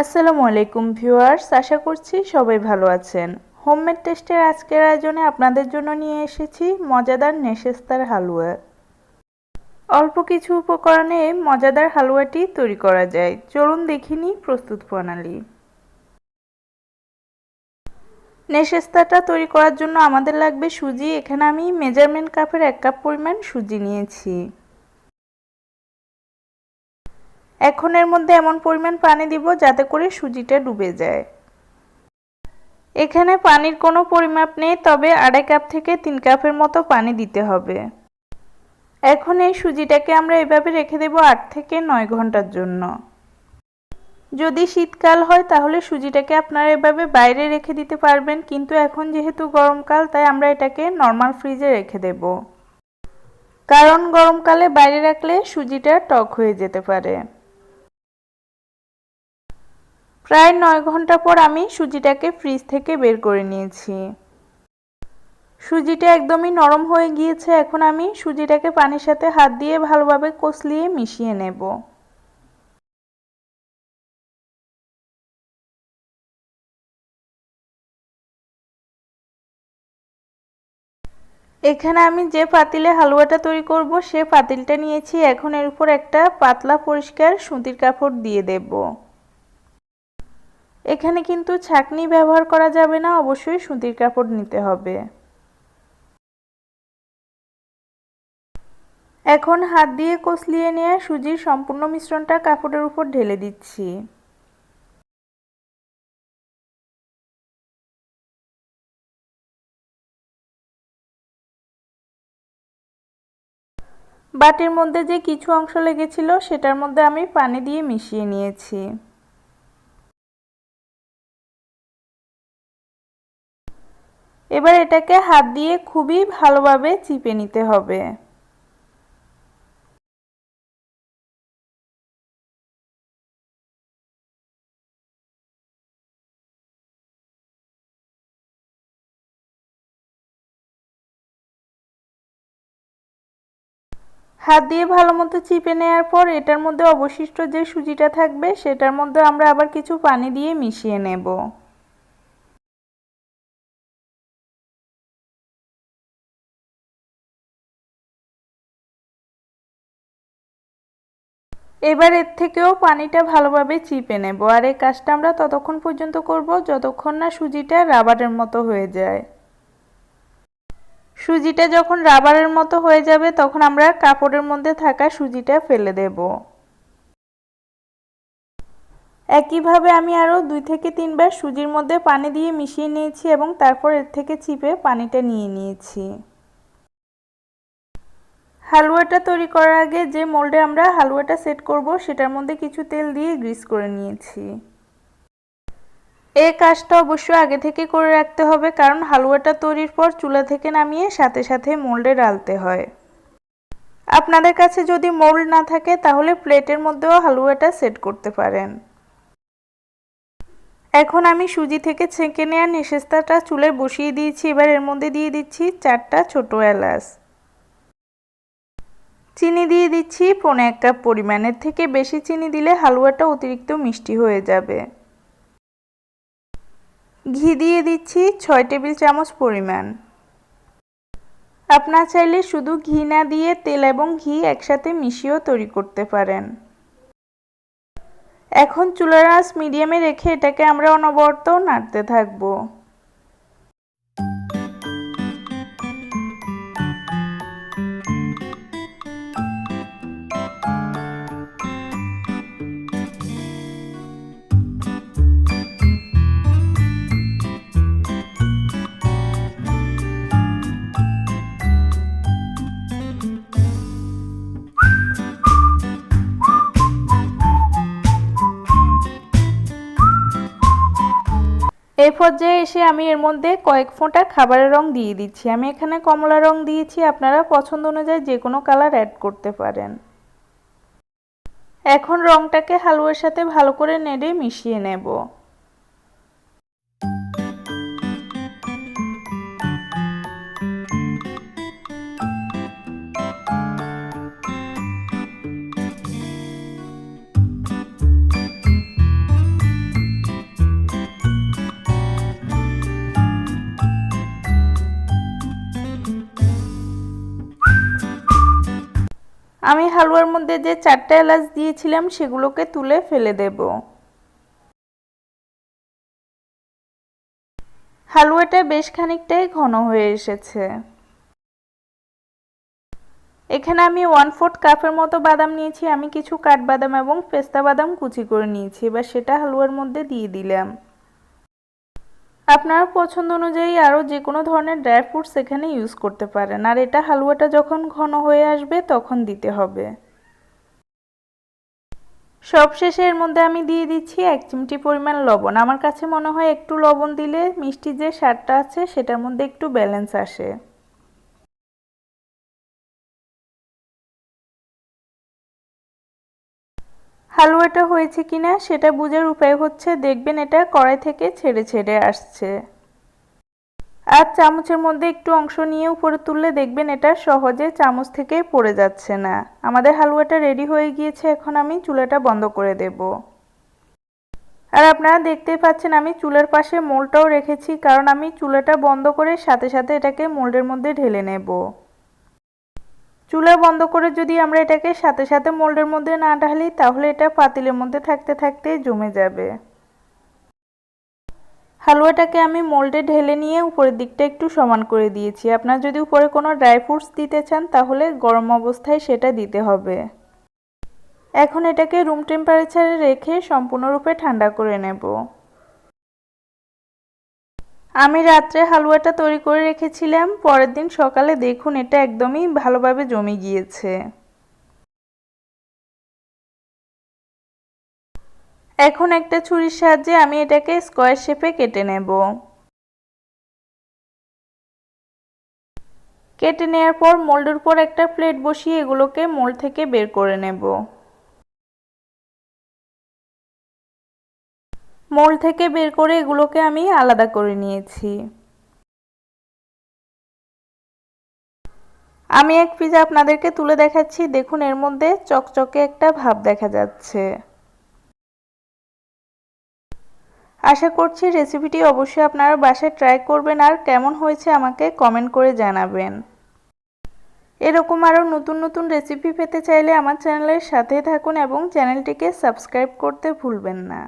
আসসালামু আলাইকুম ভিউয়ার্স, আশা করছি সবাই ভালো আছেন। হোমমেড টেস্টের আজকের আয়োজনে আপনাদের জন্য নিয়ে এসেছি মজাদার নেশেস্তার হালুয়া। অল্প কিছু উপকরণে মজাদার হালুয়াটি তৈরি করা যায়। চলুন দেখিনি প্রস্তুত প্রণালী। নেশেস্তাটা তৈরি করার জন্য আমাদের লাগবে সুজি। এখানে আমি মেজারমেন্ট কাপের এক কাপ পরিমাণ সুজি নিয়েছি। এখন এর মধ্যে এমন পরিমাণ পানি দিব যাতে করে সুজিটা ডুবে যায়। এখানে পানির কোনো পরিমাপ নেই, তবে আড়াই কাপ থেকে তিন কাপের মতো পানি দিতে হবে। এখন এই সুজিটাকে আমরা এভাবে রেখে দেব আট থেকে নয় ঘণ্টার জন্য। যদি শীতকাল হয়, তাহলে সুজিটাকে আপনারা এভাবে বাইরে রেখে দিতে পারবেন, কিন্তু এখন যেহেতু গরমকাল, তাই আমরা এটাকে নর্মাল ফ্রিজে রেখে দেব। কারণ গরমকালে বাইরে রাখলে সুজিটা টক হয়ে যেতে পারে। প্রায় নয় ঘণ্টা পর আমি সুজিটাকে ফ্রিজ থেকে বের করে নিয়েছি। সুজিটা একদমই নরম হয়ে গিয়েছে, এখন আমি সুজিটাকে পানির সাথে হাত দিয়ে ভালোভাবে কষলিয়ে মিশিয়ে নেব। এখানে আমি যে পাতিলে হালুয়াটা তৈরি করব, সে পাতিলটা নিয়েছি। এখন এর উপর একটা পাতলা পরিষ্কার সুতির কাপড় দিয়ে দেবো। এখানে কিন্তু ছাকনি ব্যবহার করা যাবে না, অবশ্যই সুতির কাপড় নিতে হবে। এখন হাত দিয়ে কষলিয়ে নিয়ে সুজির সম্পূর্ণ মিশ্রণটা কাপড়ের উপর ঢেলে দিচ্ছি। বাটির মধ্যে যে কিছু অংশ লেগেছিল, সেটার মধ্যে আমি পানি দিয়ে মিশিয়ে নিয়েছি। এবার এটাকে হাত দিয়ে খুবই ভালোভাবে চিপে নিতে হবে। হাত দিয়ে ভালো মতো চিপে নেওয়ার পর এটার মধ্যে অবশিষ্ট যে সুজিটা থাকবে, সেটার মধ্যে আমরা আবার কিছু পানি দিয়ে মিশিয়ে নেব। এবার এর থেকেও পানিটা ভালোভাবে চিপে নেব আর এই কাজটা আমরা ততক্ষণ পর্যন্ত করব যতক্ষণ না সুজিটা রাবারের মতো হয়ে যায়। সুজিটা যখন রাবারের মতো হয়ে যাবে তখন আমরা কাপড়ের মধ্যে থাকা সুজিটা ফেলে দেব। একইভাবে আমি আরও দুই থেকে তিনবার সুজির মধ্যে পানি দিয়ে মিশিয়ে নিয়েছি এবং তারপর এর থেকে চিপে পানিটা নিয়ে নিয়েছি। হালুয়াটা তৈরি করার আগে যে মোল্ডে আমরা হালুয়াটা সেট করব, সেটার মধ্যে কিছু তেল দিয়ে গ্রিস করে নিয়েছি। এই কাজটা অবশ্যই আগে থেকে করে রাখতে হবে, কারণ হালুয়াটা তৈরির পর চুলা থেকে নামিয়ে সাথে সাথে মোল্ডে ডালতে হয়। আপনাদের কাছে যদি মোল্ড না থাকে, তাহলে প্লেটের মধ্যেও হালুয়াটা সেট করতে পারেন। এখন আমি সুজি থেকে ছেঁকে নেওয়া নেশেস্তাটা চুলে বসিয়ে দিয়েছি, এবার এর মধ্যে দিয়ে দিচ্ছি চারটা ছোট এলাচ। চিনি দিয়ে দিচ্ছি, পনে এক কাপ পরিমাণের থেকে বেশি চিনি দিলে হালুয়াটা অতিরিক্ত মিষ্টি হয়ে যাবে। ঘি দিয়ে দিচ্ছি ছয় টেবিল চামচ পরিমাণ। আপনার চাইলে শুধু ঘি না দিয়ে তেল এবং ঘি একসাথে মিশিয়েও তৈরি করতে পারেন। এখন চুলার আঁচ মিডিয়ামে রেখে এটাকে আমরা অনবরত নাড়তে থাকব। এই পর্যায়ে এসে আমি এর মধ্যে কয়েক ফোঁটা খাবারের রং দিয়ে দিচ্ছি। আমি এখানে কমলা রং দিয়েছি, আপনারা পছন্দ অনুযায়ী যে কোনো কালার অ্যাড করতে পারেন। এখন রংটাকে হালুয়ার সাথে ভালো করে নেড়ে মিশিয়ে নেব। আমি হালুয়ার মধ্যে যে চারটা এলাচ দিয়েছিলাম, সেগুলোকে তুলে ফেলে দেব। হালুয়াটা বেশ খানিকটাই ঘন হয়ে এসেছে। এখানে আমি ওয়ান ফোর্থ কাপের মতো বাদাম নিয়েছি। আমি কিছু কাঠবাদাম এবং পেস্তা বাদাম কুচি করে নিয়েছি। এবার সেটা হালুয়ার মধ্যে দিয়ে দিলাম। আপনার পছন্দ অনুযায়ী আরও যে কোনো ধরনের ড্রাই ফ্রুটস এখানে ইউজ করতে পারেন। আর এটা হালুয়াটা যখন ঘন হয়ে আসবে তখন দিতে হবে। সবশেষে এর মধ্যে আমি দিয়ে দিচ্ছি এক চিমটি পরিমাণ লবণ। আমার কাছে মনে হয় একটু লবণ দিলে মিষ্টি যে স্বাদটা আছে সেটার মধ্যে একটু ব্যালেন্স আসে। হালুয়াটা হয়েছে কিনা সেটা বোঝার উপায় হচ্ছে দেখবেন এটা কড়াই থেকে ছেড়ে ছেড়ে আসছে। আর চামচের মধ্যে একটু অংশ নিয়ে উপরে তুললে দেখবেন এটা সহজে চামচ থেকে পড়ে যাচ্ছে না। আমাদের হালুয়াটা রেডি হয়ে গিয়েছে, এখন আমি চুলাটা বন্ধ করে দেব। আর আপনারা দেখতেই পাচ্ছেন আমি চুলার পাশে মোলটাও রেখেছি, কারণ আমি চুলাটা বন্ধ করে সাথে সাথে এটাকে মোল্ডের মধ্যে ঢেলে নেব। চুলা বন্ধ করে যদি আমরা এটাকে সাথে সাথে মোল্ডের মধ্যে না ঢালি, তাহলে এটা পাতিলের মধ্যে থাকতে থাকতে জমে যাবে। হালুয়াটাকে আমি মোল্ডে ঢেলে নিয়ে উপরের দিকটা একটু সমান করে দিয়েছি। আপনার যদি উপরে কোনো ড্রাই ফ্রুটস দিতে চান, তাহলে গরম অবস্থায় সেটা দিতে হবে। এখন এটাকে রুম টেম্পারেচারে রেখে সম্পূর্ণরূপে ঠান্ডা করে নেব। আমি রাত্রে হালুয়াটা তৈরি করে রেখেছিলাম। পরের দিন সকালে দেখুন এটা একদমই ভালোভাবে জমে গিয়েছে। এখন একটা ছুরির সাহায্যে আমি এটাকে স্কোয়ার শেপে কেটে নেব। কেটে নেওয়ার পর মোল্ডের উপর একটা প্লেট বসিয়ে এগুলোকে মোল্ড থেকে বের করে নেব। মোল্ড থেকে বের করে এগুলোকে আমি আলাদা করে নিয়েছি। আমি এক পিজা আপনাদেরকে তুলে দেখাচ্ছি। দেখুন, এর মধ্যে চকচকে একটা ভাব দেখা যাচ্ছে। আশা করছি রেসিপিটি অবশ্যই আপনারা বাসায় ট্রাই করবেন আর কেমন হয়েছে আমাকে কমেন্ট করে জানাবেন। এরকম আরও নতুন নতুন রেসিপি পেতে চাইলে আমার চ্যানেলের সাথে থাকুন এবং চ্যানেলটিকে সাবস্ক্রাইব করতে ভুলবেন না।